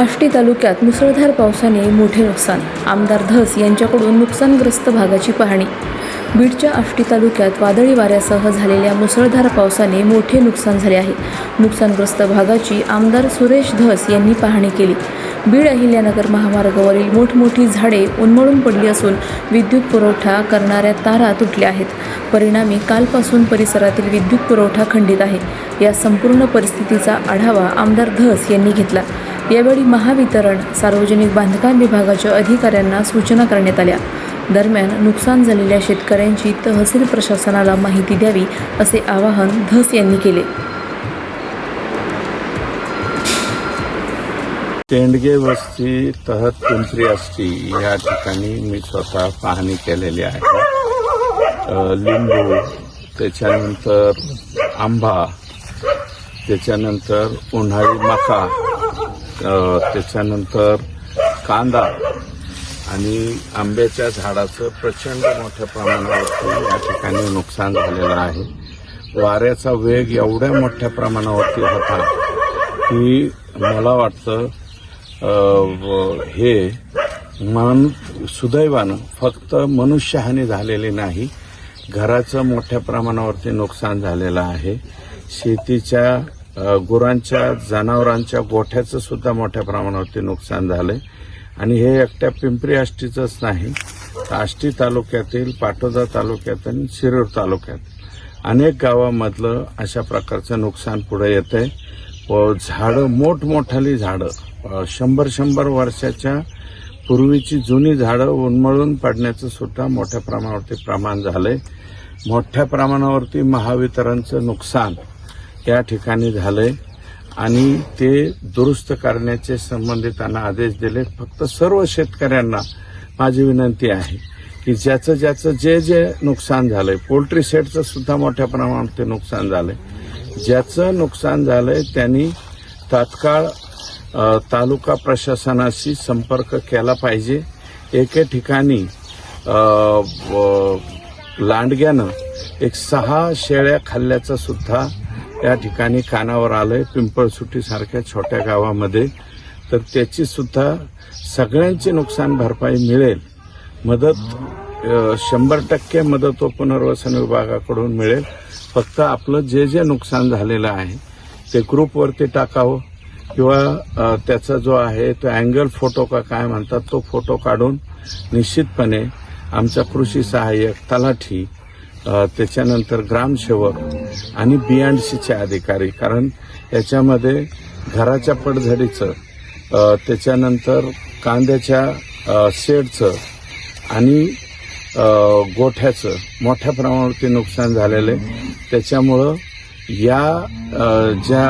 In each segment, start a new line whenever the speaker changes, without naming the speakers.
आष्टी तालुक्यात मुसळधार पावसाने मोठे नुकसान. आमदार धस यांच्याकडून नुकसानग्रस्त भागाची पाहणी. बीडच्या आष्टी तालुक्यात वादळी वाऱ्यासह झालेल्या मुसळधार पावसाने मोठे नुकसान झाले आहे. नुकसानग्रस्त भागाची आमदार सुरेश धस यांनी पाहणी केली. बीड अहिल्यानगर महामार्गावरील मोठमोठी झाडे उन्मळून पडली असून विद्युत पुरवठा करणाऱ्या तारा तुटल्या आहेत. परिणामी कालपासून परिसरातील विद्युत पुरवठा खंडित आहे. या संपूर्ण परिस्थितीचा आढावा आमदार धस यांनी घेतला. यावेळी महावितरण सार्वजनिक बांधकाम विभागाच्या अधिकाऱ्यांना सूचना करण्यात आल्या. दरम्यान नुकसान झालेल्या शेतकऱ्यांची तहसील प्रशासनाला माहिती द्यावी असे आवाहन धस यांनी केले.
तेंडगे वस्ती तहत पिंपरी असती या ठिकाणी मी स्वतः पाहणी केलेली आहे. लिंबू त्याच्यानंतर आंबा त्याच्यानंतर उन्हाळी मका त्याच्यानंतर कांदा आणि आंब्याच्या झाडाचं प्रचंड मोठ्या प्रमाणावरती या ठिकाणी नुकसान झालेलं आहे. वाऱ्याचा वेग एवढ्या मोठ्या प्रमाणावरती होता की मला वाटतं हे मन सुदैवानं फक्त मनुष्यहानी झालेली नाही घराचं मोठ्या प्रमाणावरती नुकसान झालेलं आहे. शेतीच्या गुरांच्या जनावरांच्या गोठ्याचं सुद्धा मोठ्या प्रमाणावरती नुकसान झालंय. आणि हे एकट्या पिंपरी आष्टीचंच नाही तर आष्टी तालुक्यातील पाटोदा तालुक्यात आणि शिरूर तालुक्यात. अनेक गावामधलं अशा प्रकारचं नुकसान पुढे आहे व झाडं मोठमोठाली झाडं शंभर शंभर वर्षाच्या पूर्वीची जुनी झाडं उन्मळून पडण्याचं सुद्धा मोठ्या प्रमाणावरती प्रमाण झालंय. मोठ्या प्रमाणावरती महावितरणचं नुकसान या ठिकाणी झालंय. आणि ते दुरुस्त करण्याचे संबंधितांना आदेश दिले. फक्त सर्व शेतकऱ्यांना माझी विनंती आहे की ज्याचं ज्याचं जे जे नुकसान झालंय पोल्ट्री सेटचं सुद्धा मोठ्या ते नुकसान झालंय. ज्याचं नुकसान झालंय त्यांनी तात्काळ तालुका प्रशासनाशी संपर्क केला पाहिजे. एके ठिकाणी लांडग्यानं एक सहा शेळ्या खाल्ल्याचं सुद्धा या ठिकाणी कानावर आलंय. पिंपळसुटी सारख्या छोट्या गावामध्ये. तर त्याची सुद्धा सगळ्यांची नुकसान भरपाई मिळेल. मदत शंभर टक्के मदत व पुनर्वसन विभागाकडून मिळेल. फक्त आपलं जे जे नुकसान झालेलं आहे ते ग्रुपवरती टाकावं किंवा त्याचा जो आहे तो अँगल फोटो का काय म्हणतात तो फोटो काढून निश्चितपणे आमचा कृषी सहाय्यक तलाठी त्याच्यानंतर ग्रामसेवक आणि बीएनडसीचे अधिकारी. कारण याच्यामध्ये घराच्या पडझडीचं त्याच्यानंतर कांद्याच्या शेडचं आणि गोठ्याचं मोठ्या प्रमाणावरती नुकसान झालेलं आहे. त्याच्यामुळं या ज्या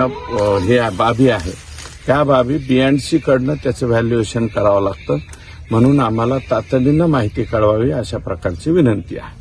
हे बाबी आहे त्या बाबी बीएनडीसीकडनं त्याचं व्हॅल्युएशन करावं लागतं. म्हणून आम्हाला तातडीनं माहिती कळवावी अशा प्रकारची विनंती आहे.